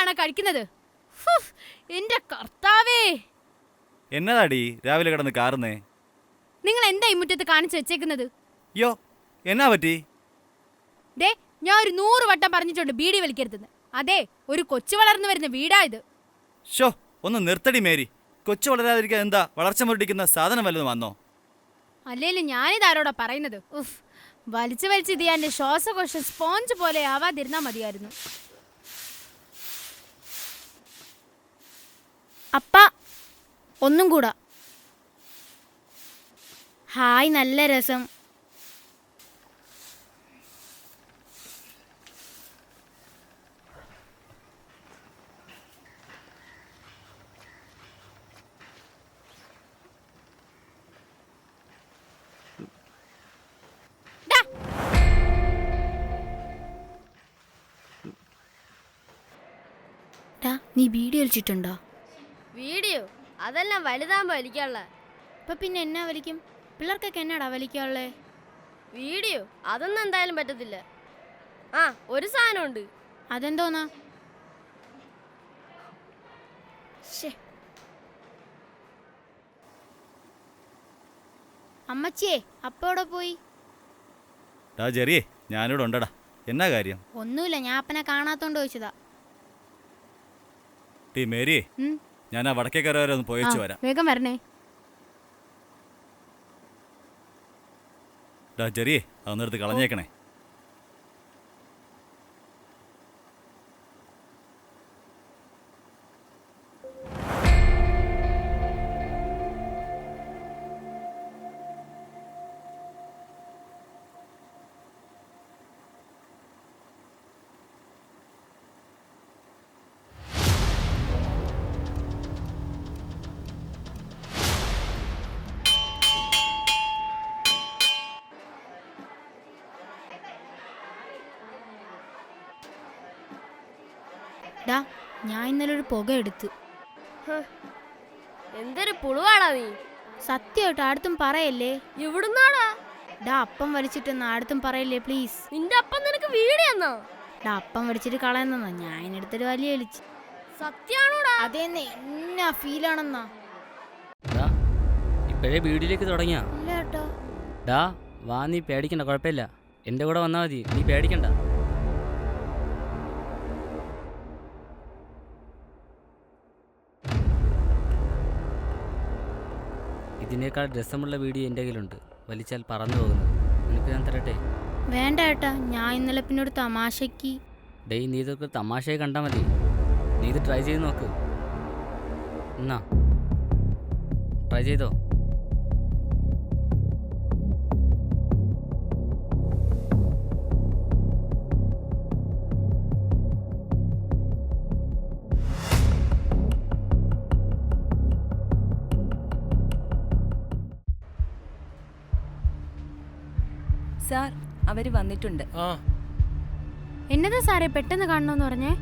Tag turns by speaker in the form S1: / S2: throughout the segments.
S1: ഇതാണോ കഴിക്കുന്നത്? എന്റെ കർത്താവേ.
S2: എന്നതാടി രാവിലെ കിടന്ന് കാറുന്നേ?
S1: നിങ്ങൾ എന്താ ഈ മുറ്റത്ത് കാണിച്ചു വെച്ചേക്കുന്നത്?
S2: യോ എന്നാ പറ്റി?
S1: ദേ ഞാൻ ഒരു നൂറ് വട്ടം പറഞ്ഞിട്ടുണ്ട് ബീഡി വലിക്കരുതെന്ന്. അതെ ഒരു കൊച്ചു വളർന്നു വരുന്ന വീടാ ഇത്.
S2: ഷോ ഒന്ന് നിർത്തടി മേരി. കൊച്ചു വളരാതിരിക്കാൻ എന്താ വളർച്ച മുരടിക്കുന്ന സാധനം വല്ലതും വന്നോ?
S1: അല്ലേലും ഞാനിതാരോടാ പറയുന്നത്? ഉഫ് വലിച്ചു വലിച്ച് ഇത് എന്റെ ശ്വാസകോശം സ്പോഞ്ച് പോലെ ആവാതിരുന്നാ മതിയായിരുന്നു.
S3: അപ്പ ഒന്നും കൂടാ. ഹായ് നല്ല രസം. നീ വീഡിയോ വലിച്ചിട്ടുണ്ടോ?
S4: വീഡിയോ. അതെല്ലാം വലുതാകുമ്പോ വലിക്കാനുള്ള.
S3: ഇപ്പൊ പിന്നെ എന്നാ വലിക്കും? പിള്ളേർക്കൊക്കെ എന്നാടാ വലിക്കാനുള്ളേ?
S4: വീഡിയോ. അതൊന്നും എന്തായാലും പറ്റത്തില്ല. ആ ഒരു സാധനമുണ്ട്.
S3: അതെന്തോന്നാ? ശ്ശേ. അമ്മച്ചിയേ അപ്പോടെ പോയി?
S2: ചെറിയേ ജെറിയേ ഞാനിവിടെ ഉണ്ടടാ. എന്നാ കാര്യം?
S3: ഒന്നുമില്ല ഞാൻ അപ്പനെ കാണാത്തോണ്ട് ചോദിച്ചതാ.
S2: ടീ മേരിയേ.
S1: ഉം.
S2: ഞാൻ ആ വടക്കേക്കര വരെ ഒന്ന് പോയച്ചു വരാം.
S1: വേഗം വരണേ.
S2: ഡാ ജെറിയേ അതൊന്നെടുത്ത് കളഞ്ഞേക്കണേ.
S3: ഡാ ഞാൻ ഇന്നലെ ഒരു പുക എടുത്ത്.
S4: എന്തൊരു പുളുവാടാ നീ.
S3: സത്യമായിട്ട് ആടുത്തും പറയല്ലേ?
S4: ഇവിടുന്നാടാ
S3: ഡാ അപ്പം വലിച്ചിട്ടെന്ന് ആടുത്തും പറയല്ലേ പ്ലീസ്?
S4: നിന്റെ അപ്പം നിനക്ക് വീഡിയോ എന്നാ
S3: ഡാ അപ്പം വലിച്ചിട്ട് കളയുന്ന ഞാൻ എടുത്തൊരു വലിയ വലിച്ച്
S4: സത്യാണോടാ?
S3: അതേന്ന് എന്നാ ഫീലാണെന്നാ?
S5: ഇപ്പോഴേ വീടിലേക്ക് തുടങ്ങിയാ. ഡാ വാ നീ പേടിക്കണ്ട കുഴപ്പമില്ല. എന്റെ കൂടെ വന്നാൽ മതി നീ പേടിക്കണ്ട. ഇതിനേക്കാൾ രസമുള്ള വീഡിയോ എന്റെ കയ്യിലുണ്ട്. വലിച്ചാൽ പറന്നു പോകുന്നു. നിനക്ക് ഞാൻ തരട്ടെ?
S3: വേണ്ട ഏട്ടാ ഞാൻ ഇന്നലെ പിന്നെ ഒരു തമാശയ്ക്ക്.
S5: ഡേയ് നീ ഇതൊക്കെ തമാശയായി കണ്ടാൽ മതി. നീ ഇത് ട്രൈ ചെയ്ത് നോക്ക്. എന്നാ? ട്രൈ ചെയ്തോ?
S6: സാർ അവർ വന്നിട്ടുണ്ട്.
S7: ആ.
S1: എന്നതാ സാറേ പെട്ടെന്ന് കാണണമെന്ന് പറഞ്ഞേ?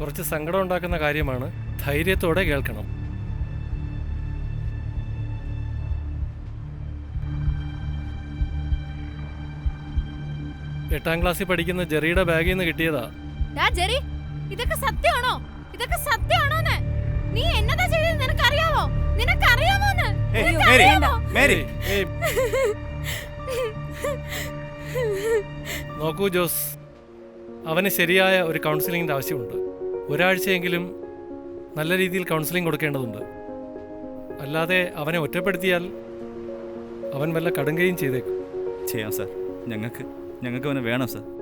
S7: കുറച്ച് സങ്കടം ഉണ്ടാക്കുന്ന കാര്യമാണ്. ധൈര്യത്തോടെ കേൾക്കണം. എട്ടാം ക്ലാസ്സിൽ പഠിക്കുന്ന ജെറിയുടെ ബാഗിൽ നിന്ന് കിട്ടിയതാ.
S1: ഡാ ജെറി ഇതൊക്കെ സത്യമാണോ? ഇതൊക്കെ സത്യമാണോന്ന്? നീ എന്നതാ ചെയ്തത് നിനക്കറിയാവോ? നിനക്കറിയാമോ?
S2: മേരി
S7: ഏയ്, നോക്കൂ ജോസ് അവന് ശരിയായ ഒരു കൗൺസിലിങ്ങിന്റെ ആവശ്യമുണ്ട്. ഒരാഴ്ചയെങ്കിലും നല്ല രീതിയിൽ കൗൺസിലിംഗ് കൊടുക്കേണ്ടതുണ്ട്. അല്ലാതെ അവനെ ഒറ്റപ്പെടുത്തിയാൽ അവൻ വല്ല കടുങ്കയും ചെയ്തേക്കും.
S2: ചെയ്യാം സാർ. ഞങ്ങൾക്ക് ഞങ്ങൾക്ക് അവനെ വേണം സാർ.